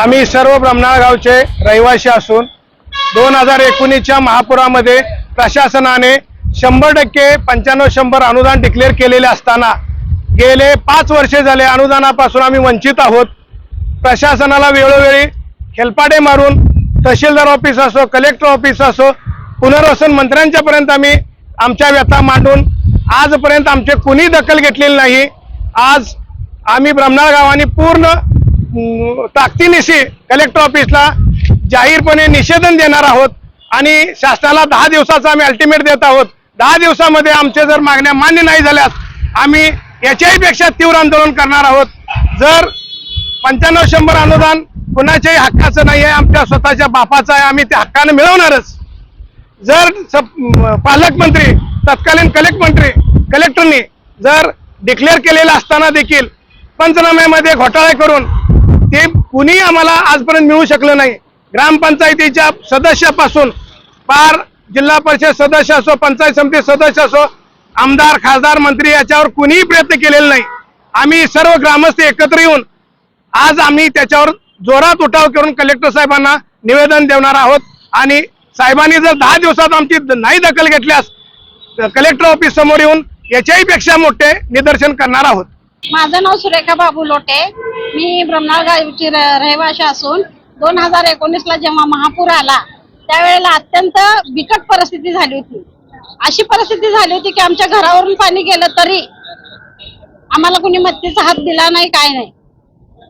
आम्ही सर्व ब्रह्मनाळ गावचे रहिवासी असून दोन हजार एकोणीसच्या महापुरामध्ये प्रशासनाने शंभर टक्के पंच्याण्णव शंभर अनुदान डिक्लेअर केलेले असताना गेले पाच वर्षे झाले अनुदानापासून आम्ही वंचित आहोत. प्रशासनाला वेळोवेळी खेलपाडे मारून तहसीलदार ऑफिस असो कलेक्टर ऑफिस असो पुनर्वसन मंत्र्यांच्यापर्यंत आम्ही आमच्या व्यथा मांडून आजपर्यंत आमचे कुणी दखल घेतलेली नाही. आज आम्ही ब्रह्मनाळ गावाने पूर्ण ताकदीनिशी कलेक्टर ऑफिसला जाहीरपणे निषेधन देणार आहोत आणि शासनाला दहा दिवसाचा आम्ही अल्टिमेट देत आहोत. दहा दिवसामध्ये आमच्या जर मागण्या मान्य नाही झाल्यास आम्ही याच्याही पेक्षा तीव्र आंदोलन करणार आहोत. जर पंच्याण्णव शंभर अनुदान कुणाच्याही हक्काचं नाही आहे आमच्या स्वतःच्या बापाचं आहे आम्ही ते हक्कानं मिळवणारच. जर पालकमंत्री तत्कालीन कलेक्टमंत्री कलेक्टरनी जर डिक्लेअर केलेलं असताना देखील पंचनाम्यामध्ये घोटाळे करून कुणी आम्हाला आजपर्यंत मिळू शकलं नाही. ग्रामपंचायतीच्या सदस्यापासून पार जिल्हा परिषद सदस्य असो पंचायत समिती सदस्य असो आमदार खासदार मंत्री याच्यावर कुणीही प्रयत्न केलेला नाही. आम्ही सर्व ग्रामस्थ एकत्र येऊन आज आम्ही त्याच्यावर जोरात उठाव करून कलेक्टर साहेबांना निवेदन देणार आहोत. आणि साहेबांनी जर दहा दिवसात आमची नाही दखल घेतल्यास कलेक्टर ऑफिस समोर येऊन याच्याही पेक्षा मोठे निदर्शन करणार आहोत. माझं नाव सुरेखा बाबू लोटे. मी ब्रह्मनाळ र- रहिवाशी असून दोन हजार एकोणीसला जेव्हा महापूर आला त्यावेळेला अत्यंत बिकट परिस्थिती झाली होती. अशी परिस्थिती झाली होती की आमच्या घरावरून पाणी गेलं तरी आम्हाला कुणी मत्तीचा हात दिला नाही काय नाही.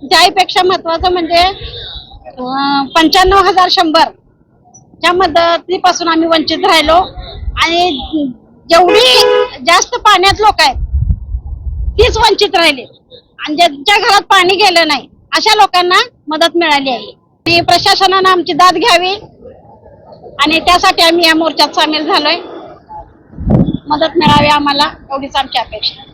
त्याहीपेक्षा महत्वाचं म्हणजे पंच्याण्णव हजार शंभर च्या मदतीपासून आम्ही वंचित राहिलो आणि जेवढी जास्त पाण्यात लोक आहेत तीच वंचित राहिले. आणि ज्यांच्या घरात पाणी गेलं नाही अशा लोकांना मदत मिळाली आहे. आणि प्रशासनानं आमची दाद घ्यावी. आणि त्यासाठी आम्ही या मोर्चात सामील झालोय. मदत मिळावी आम्हाला एवढीच आमची अपेक्षा.